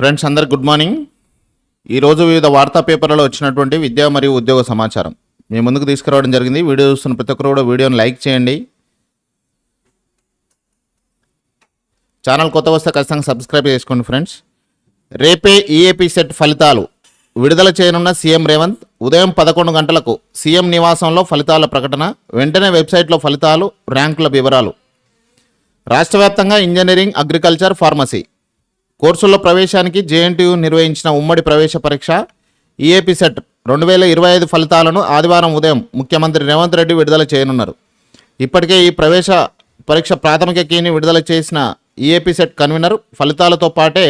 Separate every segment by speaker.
Speaker 1: Friends అందరు good morning ఈరోజు వివిధ వార్తా పేపర్లలో వచ్చినటువంటి విద్యా మరియు ఉద్యోగ సమాచారం. మీ ముందుకు తీసుకురావడం జరిగింది. వీడియో చూస్తున్న ప్రతి ఒక్కరు కూడా వీడియోని లైక్ చేయండి. ఛానల్ కొత్త వస్తే ఖచ్చితంగా సబ్స్క్రైబ్ చేసుకోండి ఫ్రెండ్స్ రేపే ఈఏపీ సెట్ ఫలితాలు విడుదల చేయనున్న సీఎం రేవంత్ ఉదయం పదకొండు గంటలకు సీఎం నివాసంలో ఫలితాల ప్రకటన వెంటనే వెబ్సైట్లో ఫలితాలు ర్యాంకుల వివరాలు. రాష్ట్ర వ్యాప్తంగా ఇంజనీరింగ్ అగ్రికల్చర్ ఫార్మసీ. కోర్సుల్లో ప్రవేశానికి జేఎన్టీయు నిర్వహించిన ఉమ్మడి ప్రవేశ పరీక్ష ఈఏపీ సెట్ రెండు వేల ఇరవై ఐదు ఫలితాలను ఆదివారం ఉదయం ముఖ్యమంత్రి రేవంత్ రెడ్డి విడుదల చేయనున్నారు. ఇప్పటికే ఈ ప్రవేశ పరీక్ష ప్రాథమిక కీని విడుదల చేసిన ఈఏపీ సెట్ కన్వీనర్ ఫలితాలతో పాటే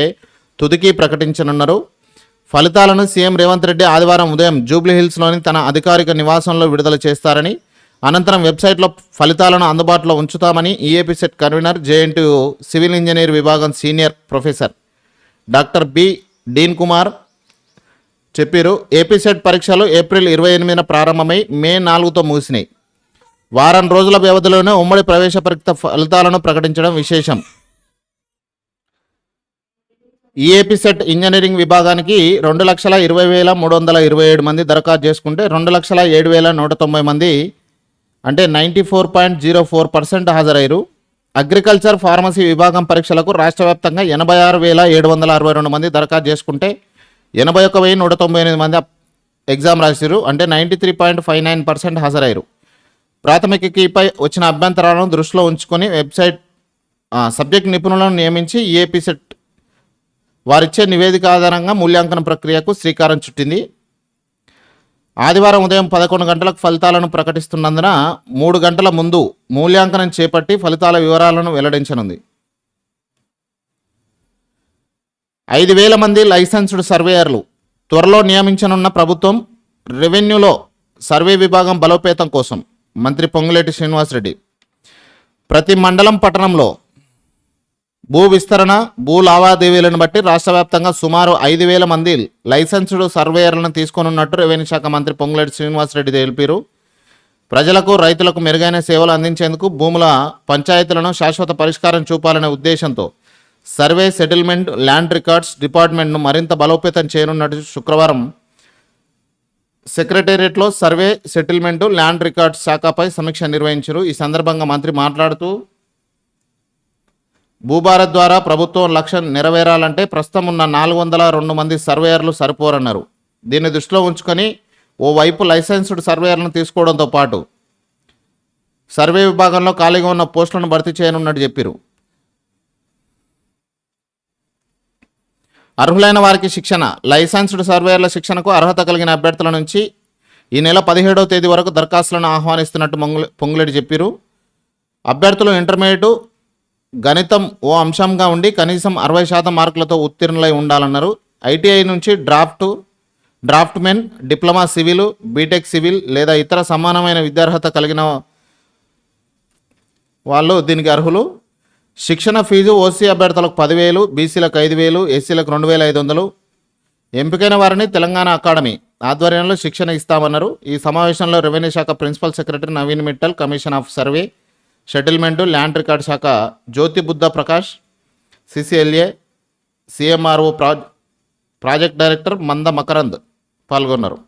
Speaker 1: తుదికి ప్రకటించనున్నారు. ఫలితాలను సీఎం రేవంత్ రెడ్డి ఆదివారం ఉదయం జూబ్లీ హిల్స్లోని తన అధికారిక నివాసంలో విడుదల చేస్తారని అనంతరం వెబ్సైట్లో ఫలితాలను అందుబాటులో ఉంచుతామని EAP CET convener JNTU civil engineer విభాగం senior professor doctor B Deen Kumar చెప్పారు ఏపీసెట్ పరీక్షలు ఏప్రిల్ ఇరవై ఎనిమిదిన ప్రారంభమై మే నాలుగుతో ముగిసినాయి. వారం రోజుల వ్యవధిలోనే ఉమ్మడి ప్రవేశ పరీక్ష ఫలితాలను ప్రకటించడం విశేషం. ఈఏపీ సెట్ ఇంజనీరింగ్ విభాగానికి రెండు లక్షల ఇరవై వేల మూడు వందల ఇరవై ఏడు మంది దరఖాస్తు చేసుకుంటే రెండు లక్షల ఏడు వేల నూట తొంభై మంది అంటే ninety four point zero four percent హాజరయ్యారు. అగ్రికల్చర్ ఫార్మసీ విభాగం పరీక్షలకు రాష్ట్ర వ్యాప్తంగా ఎనభై ఆరు వేల ఏడు వందల అరవై రెండు మంది దరఖాస్తు చేసుకుంటే ఎనభై ఒక వెయ్యి నూట తొంభై ఎనిమిది మంది ఎగ్జామ్ రాసిరు అంటే ninety three point five nine percent హాజరయ్యారు. ప్రాథమిక కీపై వచ్చిన అభ్యంతరాలను దృష్టిలో ఉంచుకొని వెబ్సైట్ సబ్జెక్ట్ నిపుణులను నియమించి ఏపీ సెట్ వారిచ్చే నివేదిక ఆధారంగా మూల్యాంకన ప్రక్రియకు శ్రీకారం చుట్టింది. ఆదివారం ఉదయం పదకొండు గంటలకు ఫలితాలను ప్రకటిస్తున్నందున మూడు గంటల ముందు మూల్యాంకనం చేపట్టి ఫలితాల వివరాలను వెల్లడించనుంది. ఐదు వేల మంది లైసెన్స్డ్ సర్వేయర్లు త్వరలో నియమించనున్న ప్రభుత్వం రెవెన్యూలో సర్వే విభాగం బలోపేతం కోసం మంత్రి పొంగులేటి శ్రీనివాసరెడ్డి. ప్రతి మండలం పట్టణంలో భూ విస్తరణ భూ లావాదేవీలను బట్టి రాష్ట్ర వ్యాప్తంగా సుమారు ఐదు వేల మంది లైసెన్స్డ్ సర్వేయర్లను తీసుకోనున్నట్టు రెవెన్యూ శాఖ మంత్రి పొంగులేటి శ్రీనివాసరెడ్డి తెలిపారు. ప్రజలకు రైతులకు మెరుగైన సేవలు అందించేందుకు భూముల పంచాయతీలను శాశ్వత పరిష్కారం చూపాలనే ఉద్దేశంతో సర్వే సెటిల్మెంట్ ల్యాండ్ రికార్డ్స్ డిపార్ట్మెంట్ను మరింత బలోపేతం చేయనున్నట్టు శుక్రవారం సెక్రటేరియట్లో సర్వే సెటిల్మెంట్ ల్యాండ్ రికార్డ్స్ శాఖపై సమీక్ష నిర్వహించారు. ఈ సందర్భంగా మంత్రి మాట్లాడుతూ భూభారత్ ద్వారా ప్రభుత్వం లక్ష్యం నెరవేరాలంటే ప్రస్తుతం ఉన్న నాలుగు వందల రెండు మంది సర్వేయర్లు సరిపోరన్నారు. దీన్ని దృష్టిలో ఉంచుకొని ఓవైపు లైసెన్స్డ్ సర్వేయర్లను తీసుకోవడంతో పాటు సర్వే విభాగంలో ఖాళీగా ఉన్న పోస్టులను భర్తీ చేయనున్నట్టు చెప్పారు అర్హులైన వారికి శిక్షణ లైసెన్స్డ్ సర్వేయర్ల శిక్షణకు అర్హత కలిగిన అభ్యర్థుల నుంచి ఈ నెల పదిహేడవ తేదీ వరకు దరఖాస్తులను ఆహ్వానిస్తున్నట్టు మంగుల పొంగులేటి చెప్పారు అభ్యర్థులు ఇంటర్మీడియట్ గణితం ఓ అంశంగా ఉండి కనీసం అరవై శాతం మార్కులతో ఉత్తీర్ణులై ఉండాలన్నారు. ఐటీఐ నుంచి draft draftsman diploma civil B Tech civil లేదా ఇతర సమానమైన విద్యార్హత కలిగిన వాళ్ళు దీనికి అర్హులు. శిక్షణ ఫీజు ఓసీ అభ్యర్థులకు పదివేలు బీసీలకు ఐదు వేలు ఎస్సీలకు రెండు వేల ఐదు వందలు. ఎంపికైన వారిని తెలంగాణ అకాడమీ ఆధ్వర్యంలో శిక్షణ ఇస్తామన్నారు. ఈ సమావేశంలో రెవెన్యూ శాఖ principal secretary Naveen Mittal commission of survey settlement land record శాఖ జ్యోతి బుద్ధ ప్రకాష్ సిసిఎల్ఏ సిఎంఆర్ఓ ప్రా ప్రాజెక్ట్ డైరెక్టర్ మంద మకరంద్ పాల్గొన్నారు.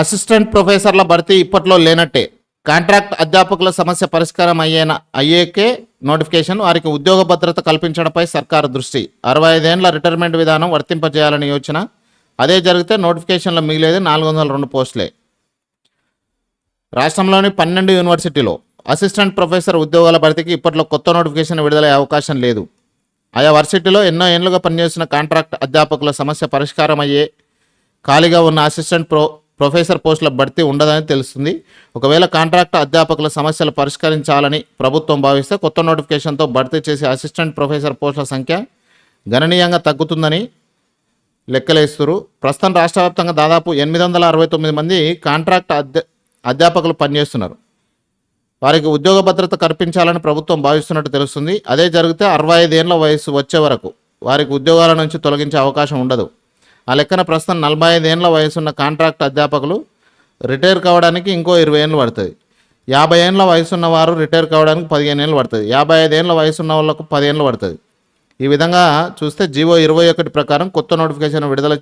Speaker 1: అసిస్టెంట్ ప్రొఫెసర్ల భర్తీ ఇప్పట్లో లేనట్టే. కాంట్రాక్ట్ అధ్యాపకుల సమస్య పరిష్కారం అయ్యేన అయ్యేకే నోటిఫికేషన్ వారికి ఉద్యోగ భద్రత కల్పించడంపై సర్కారు దృష్టి. అరవై ఐదేండ్ల రిటైర్మెంట్ విధానం వర్తింపజేయాలని యోచన. అదే జరిగితే నోటిఫికేషన్లో మిగిలేది నాలుగు వందల రెండు పోస్టులే. రాష్ట్రంలోని పన్నెండు యూనివర్సిటీలో అసిస్టెంట్ ప్రొఫెసర్ ఉద్యోగాల భర్తీకి ఇప్పట్లో కొత్త నోటిఫికేషన్ విడుదలయ్యే అవకాశం లేదు. ఆయా వర్సిటీలో ఎన్నో ఏళ్ళుగా పనిచేస్తున్న కాంట్రాక్ట్ అధ్యాపకుల సమస్య పరిష్కారం అయ్యే ఖాళీగా ఉన్న అసిస్టెంట్ ప్రొ ప్రొఫెసర్ పోస్టుల భర్తీ ఉండదని తెలుస్తుంది. ఒకవేళ కాంట్రాక్ట్ అధ్యాపకుల సమస్యలు పరిష్కరించాలని ప్రభుత్వం భావిస్తే కొత్త నోటిఫికేషన్తో భర్తీ చేసే అసిస్టెంట్ ప్రొఫెసర్ పోస్టుల సంఖ్య గణనీయంగా తగ్గుతుందని లెక్కలేస్తున్నారు ప్రస్తుతం రాష్ట్ర వ్యాప్తంగా దాదాపు ఎనిమిది వందల అరవై తొమ్మిది మంది కాంట్రాక్ట్ అధ్య అధ్యాపకులు పనిచేస్తున్నారు. వారికి ఉద్యోగ భద్రత కల్పించాలని ప్రభుత్వం భావిస్తున్నట్టు తెలుస్తుంది. అదే జరిగితే అరవై ఐదేళ్ళ వయసు వచ్చే వరకు వారికి ఉద్యోగాల నుంచి తొలగించే అవకాశం ఉండదు. ఆ లెక్కన ప్రస్తుతం నలభై ఐదేళ్ళ వయసున్న కాంట్రాక్ట్ అధ్యాపకులు రిటైర్ కావడానికి ఇంకో ఇరవై ఏళ్ళు పడుతుంది. యాభై ఏళ్ళ వయసున్న వారు రిటైర్ కావడానికి పదిహేను ఏళ్ళు పడుతుంది. యాభై ఐదేళ్ళ వయసున్న వయసు ఉన్న వాళ్ళకు పదిహేను పడుతుంది. ఈ విధంగా చూస్తే జీవో ఇరవై ఒకటి ప్రకారం కొత్త నోటిఫికేషన్ విడుదల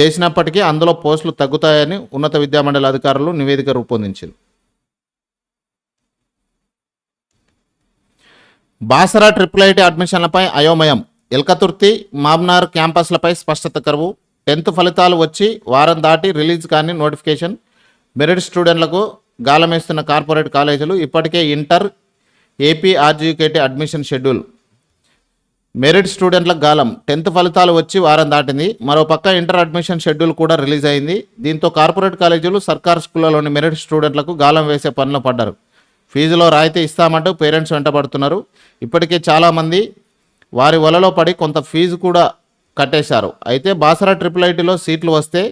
Speaker 1: చేసినప్పటికీ అందులో పోస్టులు తగ్గుతాయని ఉన్నత విద్యామండలి అధికారులు నివేదిక రూపొందించారు. బాసరా ట్రిపుల్ ఐటీ అడ్మిషన్లపై అయోమయం. ఎల్కతుర్తి మామ్నార్ క్యాంపస్లపై స్పష్టత కరువు. టెన్త్ ఫలితాలు వచ్చి వారం దాటి రిలీజ్ కాని నోటిఫికేషన్. మెరిట్ స్టూడెంట్లకు గాలమేస్తున్న కార్పొరేట్ కాలేజీలు ఇప్పటికే inter AP RGKT admission schedule. Merit స్టూడెంట్లకు గాలం. టెన్త్ ఫలితాలు వచ్చి వారం దాటింది. మరోపక్క ఇంటర్ అడ్మిషన్ షెడ్యూల్ కూడా రిలీజ్ అయింది. దీంతో కార్పొరేట్ కాలేజీలు సర్కార్ స్కూళ్ళలోని మెరిట్ స్టూడెంట్లకు గాలం వేసే పనిలో పడ్డారు. ఫీజులో రాయితీ ఇస్తామంటూ పేరెంట్స్ వెంటబడుతున్నారు. ఇప్పటికే చాలామంది వారి వలలో పడి కొంత ఫీజు కూడా కట్టేశారు. అయితే బాసరా ట్రిపుల్ ఐటీలో సీట్లు వస్తే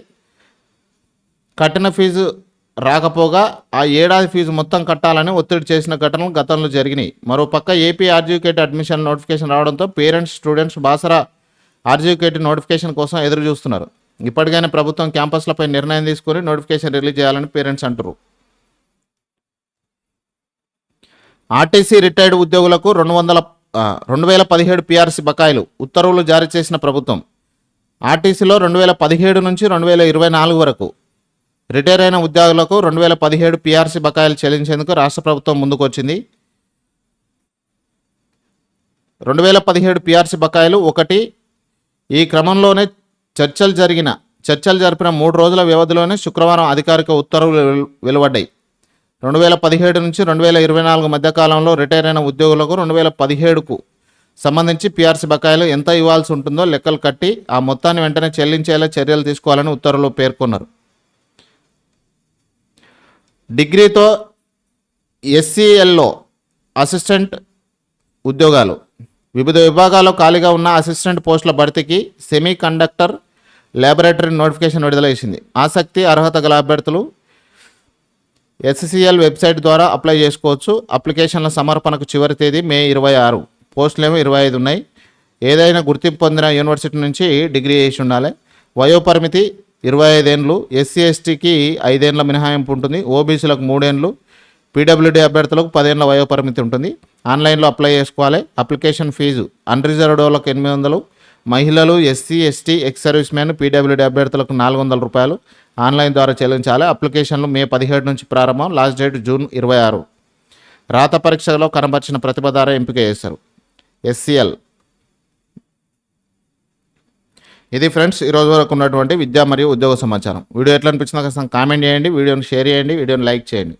Speaker 1: కట్టిన ఫీజు రాకపోగా ఆ ఏడాది ఫీజు మొత్తం కట్టాలని ఒత్తిడి చేసిన ఘటనలు గతంలో జరిగినాయి. మరోపక్క ఏపీ ఆర్జీకేట్ అడ్మిషన్ నోటిఫికేషన్ రావడంతో parents students Basara RGUKT notification కోసం ఎదురు చూస్తున్నారు ఇప్పటికైనా ప్రభుత్వం క్యాంపస్లపై నిర్ణయం తీసుకుని నోటిఫికేషన్ రిలీజ్ చేయాలని పేరెంట్స్ అంటారు ఆర్టీసీ రిటైర్డ్ ఉద్యోగులకు రెండు వందల రెండు వేల పదిహేడు పిఆర్సీ బకాయిలు ఉత్తర్వులు జారీ చేసిన ప్రభుత్వం. ఆర్టీసీలో రెండు వేల పదిహేడు నుంచి రెండు వేల ఇరవై నాలుగు వరకు రిటైర్ అయిన ఉద్యోగులకు రెండు వేల పదిహేడు పీఆర్సీ బకాయిలు చెల్లించేందుకు రాష్ట్ర ప్రభుత్వం ముందుకొచ్చింది. రెండు వేల పదిహేడు పీఆర్సీ బకాయిలు ఒకటి. ఈ క్రమంలోనే చర్చలు జరిగిన చర్చలు జరిపిన మూడు రోజుల వ్యవధిలోనే శుక్రవారం అధికారిక ఉత్తర్వులు వెలు- వెలువడ్డాయి. రెండు వేల పదిహేడు నుంచి రెండు వేల ఇరవై నాలుగు మధ్య కాలంలో రిటైర్ అయిన ఉద్యోగులకు రెండు వేల పదిహేడుకు సంబంధించి పీఆర్సీ బకాయిలు ఎంత ఇవ్వాల్సి ఉంటుందో లెక్కలు కట్టి ఆ మొత్తాన్ని వెంటనే చెల్లించేలా చర్యలు తీసుకోవాలని ఉత్తర్వులు పేర్కొన్నారు. డిగ్రీతో ఎస్సీఎల్లో అసిస్టెంట్ ఉద్యోగాలు. వివిధ విభాగాల్లో ఖాళీగా ఉన్న అసిస్టెంట్ పోస్టుల భర్తీకి సెమీ కండక్టర్ ల్యాబొరేటరీ నోటిఫికేషన్ విడుదల చేసింది. ఆసక్తి అర్హత గల అభ్యర్థులు ఎస్సీఎల్ వెబ్సైట్ ద్వారా అప్లై చేసుకోవచ్చు. అప్లికేషన్ల సమర్పణకు చివరి తేదీ మే ఇరవై ఆరు. పోస్టులేమో ఇరవై ఐదు ఉన్నాయి. ఏదైనా గుర్తింపు పొందిన యూనివర్సిటీ నుంచి డిగ్రీ చేసి ఉండాలి. వయోపరిమితి ఇరవై ఐదేండ్లు ఎస్సీ ఎస్టీకి ఐదేండ్ల మినహాయింపు ఉంటుంది ఓబీసీలకు మూడేండ్లు పీడబ్ల్యూడీ అభ్యర్థులకు పదేండ్ల వయోపరిమితి ఉంటుంది. ఆన్లైన్లో అప్లై చేసుకోవాలి. అప్లికేషన్ ఫీజు అన్రిజర్వ్డ్ వాళ్ళకు ఎనిమిది వందలు మహిళలు SC ST ex service man PWD అభ్యర్థులకు నాలుగు వందల రూపాయలు ఆన్లైన్ ద్వారా చెల్లించాలి. అప్లికేషన్లు మే పదిహేడు నుంచి ప్రారంభం లాస్ట్ డేట్ జూన్ ఇరవై ఆరు. రాత పరీక్షలో కనబర్చిన ప్రతిభ ద్వారా ఎంపిక చేస్తారు ఎస్సీఎల్. ఇది ఫ్రెండ్స్ ఈ వరకు ఉన్నటువంటి విద్యా మరియు ఉద్యోగ సమాచారం. వీడియో ఎట్లా అనిపించిందో కాస్త కామెంట్ చేయండి వీడియోని షేర్ చేయండి వీడియోని లైక్ చేయండి.